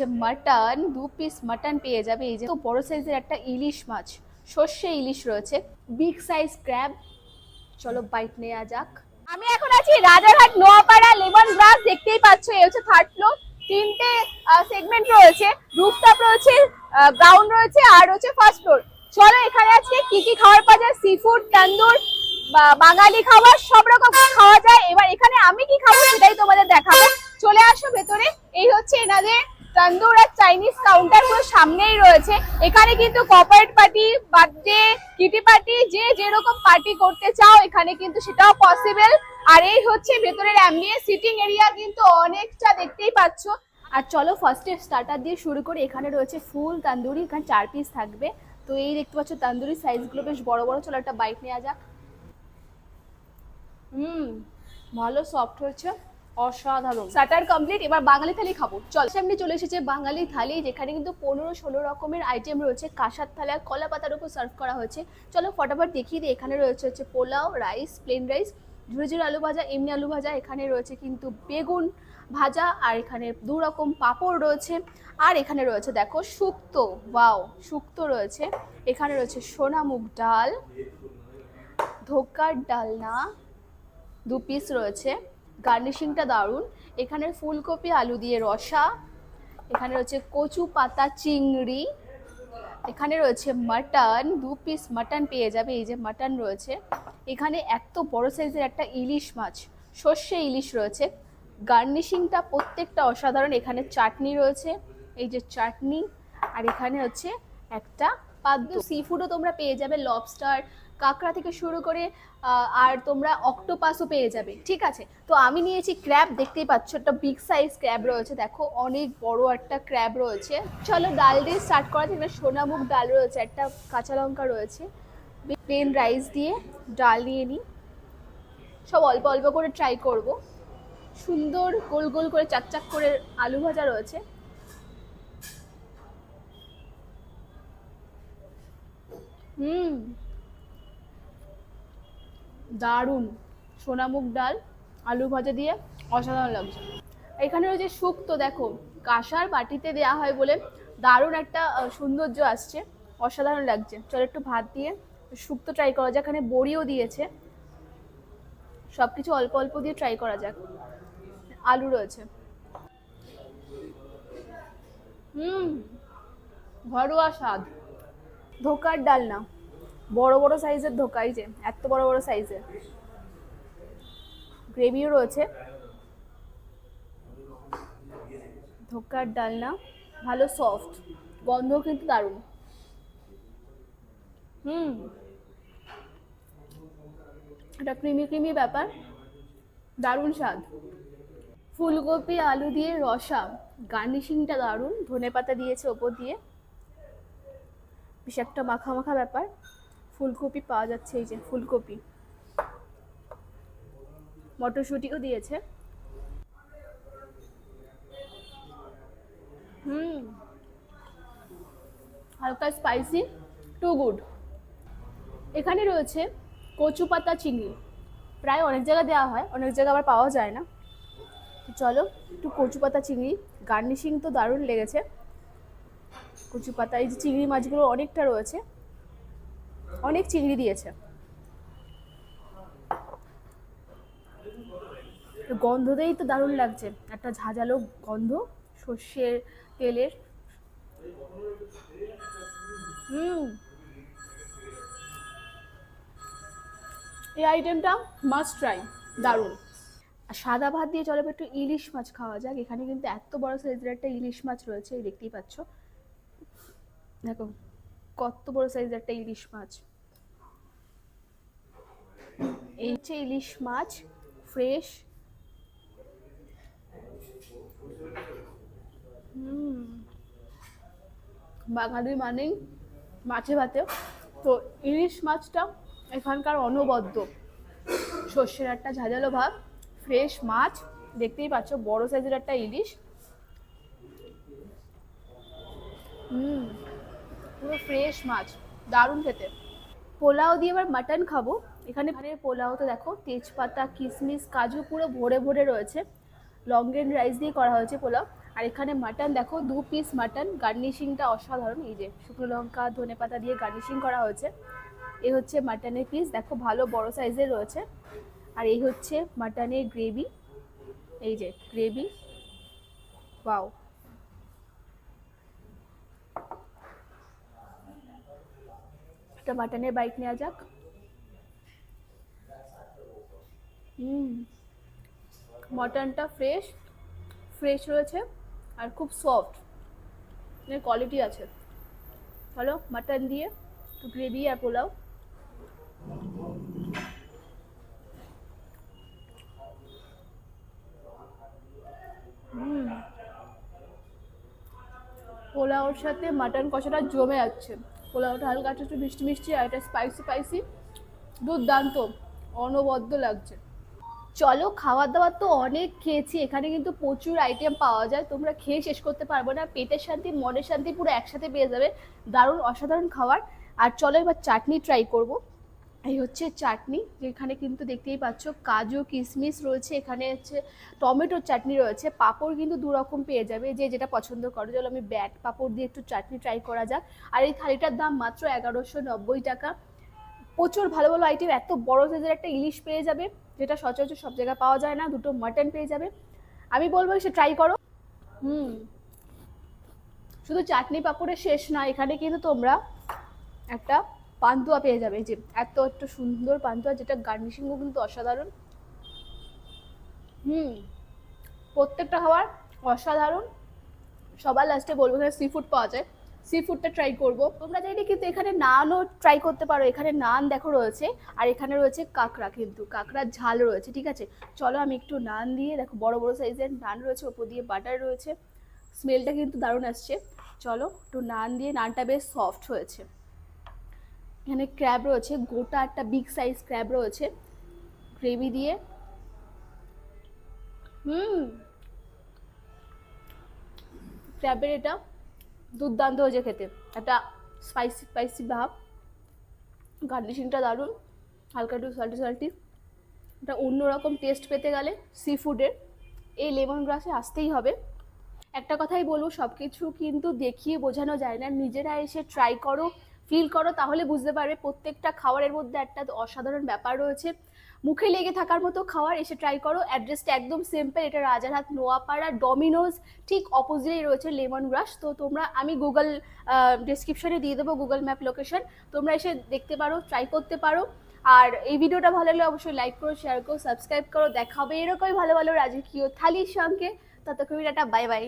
Mutton দু piece mutton পেয়ে যাবে। এই যে বড় সাইজের একটা ইলিশ মাছ, সর্ষে ইলিশ রয়েছে বিগ সাইজ ক্র্যাব চলো বাইট নেওয়া যাক। আমি এখন আছি রাজারহাট, নোয়াপাড়া লেমন গ্রাস দেখতেই পাচ্ছ, এই হচ্ছে থার্ড ফ্লোর তিনটে সেগমেন্ট রয়েছে রুফটপ রয়েছে গ্রাউন্ড রয়েছে, আর রয়েছে ফার্স্ট ফ্লোর চলো এখানে আজকে কি কি খাবার পাওয়া যায় সি ফুড তন্দুর বাঙালি খাবার, সব রকম খাওয়া যায়? এবার এখানে আমি কি খাব সেটাই তোমাদের দেখাবো। চলে আসো ভেতরে, এই হচ্ছে এনাদের তন্দুর আর চাইনিজ কাউন্টার পুরো সামনেই রয়েছে। এখানে কিন্তু corporate party birthday kitty party যে যেরকম পার্টি করতে চাও, এখানে কিন্তু সেটাও পসিবল আর এই হচ্ছে ভেতরের অ্যাম্বিয়েন্স সিটিং এরিয়া কিন্তু অনেকটা দেখতেই পাচ্ছ। আর চলো ফার্স্টে স্টার্টার দিয়ে শুরু করে। এখানে রয়েছে ফুল তান্দুরি, এখানে চার পিস থাকবে। তো এই দেখতে পাচ্ছ, তান্দুরি সাইজগুলো বেশ বড় বড়। চলো একটা বাইক নেওয়া যাক। হুম, ভালো সফট হয়েছে। অসাধারণ। স্টার্টার কমপ্লিট এবার বাঙালি থালি খাব। চল। সামনে চলে এসেছে বাঙালি থালি, যেখানে কিন্তু পনেরো ষোলো রকমের আইটেম রয়েছে। কাঁসার থালা, কলা পাতার উপর সার্ভ করা হয়েছে। চলো ফটাফট দেখিয়ে দিই, এখানে রয়েছে হচ্ছে পোলাও রাইস প্লেন রাইস ঝুড়ি ঝুড়ি আলু ভাজা, এমনি আলু ভাজা, এখানে রয়েছে কিন্তু বেগুন ভাজা, আর এখানে দু রকম পাঁপড় রয়েছে। আর এখানে রয়েছে, দেখো, শুক্তো। ওয়াও শুক্তো রয়েছে। এখানে রয়েছে সোনা মুগ ডাল, ধোকার ডালনা, দু পিস রয়েছে। গার্নিশিংটা দারুণ। এখানে ফুলকপি, আলু দিয়ে রসা, এখানে রয়েছে কচু পাতা, চিংড়ি, এখানে রয়েছে মাটন, দু পিস মাটন পেয়ে যাবে, এই যে মাটন রয়েছে। এখানে এত বড় সাইজের একটা ইলিশ মাছ, সর্ষে ইলিশ রয়েছে। গার্নিশিংটা প্রত্যেকটা অসাধারণ, এখানে চাটনি রয়েছে, এই যে চাটনি, আর এখানে হচ্ছে একটা পাদ্য সি ফুডও তোমরা পেয়ে যাবে লবস্টার কাঁকড়া থেকে শুরু করে আর তোমরা অক্টোপাসও পেয়ে যাবে, ঠিক আছে? তো আমি নিয়েছি ক্র্যাব দেখতেই পাচ্ছ একটা বিগ সাইজ ক্র্যাব রয়েছে, দেখো অনেক বড় একটা ক্র্যাব রয়েছে। চলো ডাল দিয়ে স্টার্ট করা যাক সোনামুখ ডাল রয়েছে, একটা কাঁচা লঙ্কা রয়েছে। প্লেন রাইস দিয়ে ডাল নিয়ে নিই। সব অল্প অল্প করে ট্রাই করব। সুন্দর গোল গোল করে চাকচাক করে আলু ভাজা রয়েছে। হুম। দারুণ। সোনামুগ ডাল, আলু ভাজা দিয়ে অসাধারণ লাগছে। এখানে রয়েছে শুক্তো, দেখো। কাঁসার বাটিতে দেওয়া হয় বলে দারুণ একটা সৌন্দর্য আসছে। অসাধারণ লাগছে। চলো একটু ভাত দিয়ে শুক্তো ট্রাই করা যাক। এখানে বড়িও দিয়েছে। সব কিছু অল্প অল্প দিয়ে ট্রাই করা যাক। আলু রয়েছে। হুম, ঘরোয়া স্বাদ। ধোকার ডাল না। বড় বড় সাইজের ধোকা, এই যে এত বড় বড় সাইজের। গ্রেভিও রয়েছে। ধোকার ডালনা, ভালো সফট গন্ধ কিন্তু দারুণ। হুম। এটা ক্রিমি ক্রিমি ব্যাপার, দারুণ স্বাদ। ফুলকপি, আলু দিয়ে রসা, গার্নিশিংটা দারুণ ধনে পাতা দিয়েছে ওপর দিয়ে। বেশ একটা মাখা মাখা ব্যাপার। ফুলকপি পাওয়া যাচ্ছে, এই যে ফুলকপি। মটরশুঁটিও দিয়েছে। হুম। হালকা স্পাইসি টু গুড এখানে রয়েছে কচু পাতা চিংড়ি। প্রায় অনেক জায়গায় দেওয়া হয়, অনেক জায়গায় আবার পাওয়া যায় না। চলো, একটু কচু পাতা চিংড়ি। গার্নিশিং তো দারুণ লেগেছে। কচু পাতা, এই যে চিংড়ি মাছগুলো অনেকটা রয়েছে। অনেক চিংড়ি দিয়েছে। গন্ধতেই তো দারুণ লাগছে। একটা ঝাঁঝালো গন্ধ, সর্ষের তেলের। হুম। এই আইটেমটা মাস্ট ট্রাই দারুণ। আর সাদা ভাত দিয়ে চলো একটু ইলিশ মাছ খাওয়া যাক। এখানে কিন্তু এত বড় সাইজের একটা ইলিশ মাছ রয়েছে দেখতেই পাচ্ছ। দেখো। কত বড় সাইজের একটা ইলিশ মাছ? এই হচ্ছে ইলিশ মাছ ফ্রেশ বাঙালি মানেই মাছে ভাতে তো ইলিশ মাছটা এখানকার অনবদ্য। সর্ষের একটা ঝাঁঝালো ভাব ফ্রেশ মাছ। দেখতেই পাচ্ছ বড় সাইজের একটা ইলিশ হুম পুরো ফ্রেশ মাছ, দারুণ খেতে। পোলাও দিয়ে এবার মাটন খাব। এখানে পোলাওতে দেখো, তেজপাতা কিশমিশ কাজু পুরো ভরে ভরে রয়েছে। লং গ্রেন রাইস দিয়ে করা হয়েছে পোলাও। আর এখানে মাটন দেখো, দু পিস মাটন গার্নিশিংটা অসাধারণ। এই যে শুকনো লঙ্কা, ধনে পাতা দিয়ে গার্নিশিং করা হয়েছে। এই হচ্ছে মাটনের পিস দেখো ভালো বড় সাইজের রয়েছে। আর এই হচ্ছে মাটনের গ্রেভি এই যে গ্রেভি ওয়াও একটা মাটনের বাইট নেওয়া যাক। হুম, মটনটা ফ্রেশ ফ্রেশ রয়েছে আর খুব সফট এর কোয়ালিটি আছে। চলো মাটন দিয়ে একটু গ্রেভি আর পোলাও। পোলাওর সাথে মাটন কষাটা জমে যাচ্ছে। পোলাওটা হালকা একটু মিষ্টি মিষ্টি আর এটা স্পাইসি স্পাইসি দুর্দান্ত, অনবদ্য লাগছে। চলো খাওয়া দাওয়া তো অনেক খেয়েছি, এখানে কিন্তু প্রচুর আইটেম পাওয়া যায়, তোমরা খেয়ে শেষ করতে পারবে না, পেটের শান্তি, মনের শান্তি পুরো একসাথে পেয়ে যাবে, দারুণ, অসাধারণ খাবার। আর চলো এবার চাটনি ট্রাই করব। এই হচ্ছে চাটনি, যেখানে কিন্তু দেখতেই পাচ্ছ কাজু কিশমিশ রয়েছে, এখানে হচ্ছে টমেটোর চাটনি রয়েছে, পাঁপড় কিন্তু দু রকম পেয়ে যাবে, যে যেটা পছন্দ করো। চলো আমি ব্যাট পাঁপড় দিয়ে একটু চাটনি ট্রাই করা যাক। আর এই থালিটার দাম মাত্র এগারোশো নব্বই টাকা। প্রচুর ভালো ভালো আইটেম এত বড় সাইজের একটা ইলিশ পেয়ে যাবে, যেটা সচরাচর সব জায়গায় পাওয়া যায় না, দুটো মাটন পেয়ে যাবে। আমি বলব সে ট্রাই করো। হুম। শুধু চাটনি পাঁপড়ের শেষ না, এখানে কিন্তু তোমরা একটা পান্তুয়া পেয়ে যাবে। যে এত এত সুন্দর পান্তুয়া, যেটা গার্নিশিংও কিন্তু অসাধারণ। হুম, প্রত্যেকটা খাবার অসাধারণ। সবার লাস্টে বলব, এখানে সি ফুড পাওয়া যায়। সি ফুডটা ট্রাই করব। তোমরা চাইলে কিন্তু এখানে নানও ট্রাই করতে পারো। এখানে নান দেখো রয়েছে, আর এখানে রয়েছে কাঁকড়া কিন্তু। কাঁকড়ার ঝাল রয়েছে, ঠিক আছে? চলো আমি একটু নান দিয়ে, দেখো বড় বড় সাইজের নান রয়েছে, ওপর দিয়ে বাটার রয়েছে। স্মেলটা কিন্তু দারুণ আসছে। চলো একটু নান দিয়ে, নানটা বেশ সফট হয়েছে। এখানে ক্র্যাব রয়েছে, গোটা একটা বিগ সাইজ ক্র্যাব রয়েছে। গ্রেভি দিয়ে। হুম। ক্র্যাবের এটা দুর্দান্ত হয়েছে খেতে। একটা স্পাইসি স্পাইসি ভাব। গার্নিশিংটা দারুণ। হালকা একটু সল্টি সল্টি এটা অন্যরকম টেস্ট পেতে গেলে সি ফুডের এই লেমন গ্রাসে আসতেই হবে। একটা কথাই বলব সব কিছু কিন্তু দেখিয়ে বোঝানো যায় না। নিজেরা এসে ট্রাই করো। ফিল করো, তাহলে বুঝতে পারবে প্রত্যেকটা খাবারের মধ্যে একটা অসাধারণ ব্যাপার রয়েছে। মুখে লেগে থাকার মতো খাওয়ার এসে ট্রাই করো। অ্যাড্রেসটা একদম সিম্পল এটা রাজারহাট, নোয়াপাড়া ডমিনোজ ঠিক অপোজিটেই রয়েছে লেমন গ্রাস তো তোমরা, আমি গুগল ডিসক্রিপশনে দিয়ে দেবো গুগল ম্যাপ লোকেশন তোমরা এসে দেখতে পারো ট্রাই করতে পারো। আর এই ভিডিওটা ভালো লাগলে অবশ্যই লাইক করো শেয়ার করো সাবস্ক্রাইব করো। দেখা হবে এরকমই ভালো ভালো রাজকীয় থালির সঙ্গে। ততক্ষণ একটা বাই বাই